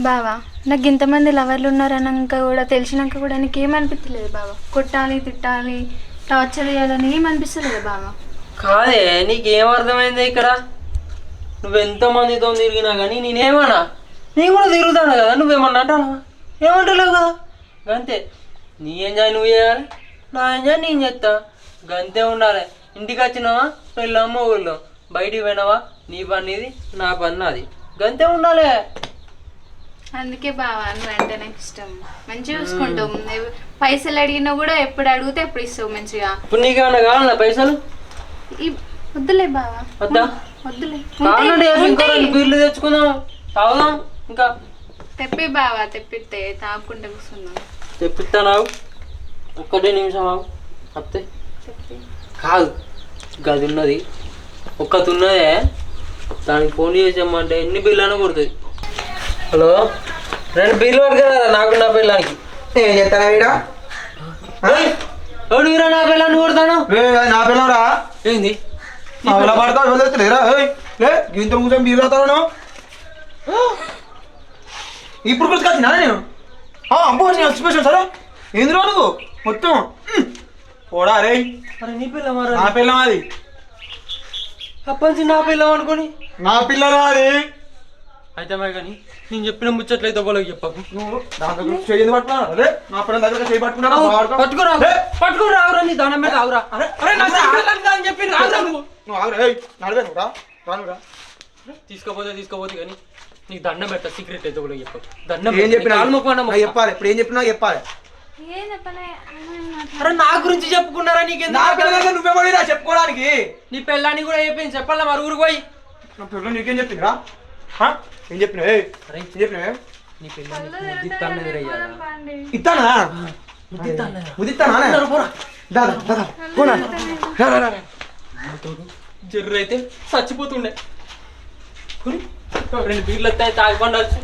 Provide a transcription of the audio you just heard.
బావా నాకు ఇంతమంది లవర్లు ఉన్నారన్నాక కూడా తెలిసినాక కూడా నీకు ఏమనిపించలేదు బావా? కొట్టాలి తిట్టాలి టార్చర్ చేయాలని ఏమనిపిస్తలేదు బావా? కాదే నీకేం అర్థమైంది ఇక్కడ? నువ్వెంతో మందితో తిరిగినా కానీ నేనేమన్నా? నేను కూడా తిరుగుతాను కదా నువ్వేమన్నా అంటానా ఏమంటలేవు కదా? గంతే నీ ఎంజాయ్ నువ్వు చేయాలి నా ఎంజాయ్ నేను చేస్తా. గంతే ఉండాలి. ఇంటికి వచ్చినావా పెళ్ళమ్మ ఊళ్ళో. బయటికి పోయినావా? నీ పని ఇది నా పని నాది. గంతే ఉండాలి. అందుకే బావా నువ్వు అంటే నాకు ఇష్టం. మంచిగా చూసుకుంటావు. ఎవ- పైసలు అడిగినా కూడా ఎప్పుడు అడిగితే ఎప్పుడు ఇస్తావు మంచిగా. ఇప్పుడు నీకేమన్నా కావాలా పైసలు? ఈ వద్దులే బావా. వద్దా? వద్దులే. కావాలంటే ఉంటాయి, ఇంకో రెండు ఉంటాయి. బీర్లు తెచ్చుకుందాం. తాగుదాం ఇంకా. తెప్పి బావా తెప్పితే తాగుకుంటే కూర్చున్నాం తెప్పిస్తాను ఆగు ఒక్కటే నిమిషం ఆగు. అత్తే. కాదు. గది ఉన్నది. ఒక్కటి ఉన్నదే. దానికి ఫోన్ చేసామంటే ఎన్ని బిల్లు అయినా కొడుతుంది. హలో? రెండు బిల్లు పట్టుకురా నాకు నా పిల్లానికి ఏం చేస్తానా వీడ? ఎవడు వీరా నా పిల్లాన్ని కొడతాను? నా పిల్లరా ఏంది? అవలా పడతావు వదిలేరా లే గింత కూర్చొని బీరు తాగుతాను ఇప్పుడు గుర్తుకొచ్చినా నేను? ఆ, అబ్బో నేను ఎక్స్ప్రెషన్ సరే? ఏందిరా నువ్వు? మొత్తం. పోడా రే అరే నీ పిల్ల మరి నా పిల్లం అది అప్పటి నా పిల్లం అనుకొని? నా పిల్లరా అది అయితే మరి కానీ నేను చెప్పిన ముచ్చట్లయితే వాళ్ళకి చెప్పకు. నువ్వు దాని చేయి అరే నా దగ్గర చేయి పట్టుకురా పట్టుకురా ఆవురా నీ దానం మీద ఆవురా అరే అరే నా పిల్లలు అని చెప్పి రాదురా నువ్వు. నువ్వు ఆగురా ఏయ్ నడివే నువ్వు రా రానురా తీసుకోపోతే తీసుకోపోతే కానీ నీకు దండం పెట్ట సీక్రెట్ అయితే కూడా చెప్పకు. దండం ఏం చెప్పినా నాకు చెప్పాలి ఇప్పుడు ఏం చెప్పినా చెప్పాలి. అరే నా గురించి చెప్పుకున్నారా నీకు నువ్వే పోయిరా చెప్పుకోవడానికి. నీ పెళ్ళాన్ని కూడా చెప్పింది? చెప్పాలా మరి ఊరికి పోయి. నా పిల్లలు నీకేం చెప్పిందిరా? ఏం చెప్పినా ఏం చెప్పినా నీ ఎదురయ్యాలా ఇస్తానా ముదిస్తానా పోరా దాదా దాదా పోనా. జర్రు అయితే చచ్చిపోతుండే రెండు బీర్లు వస్తాయి తాగి పండాల్సి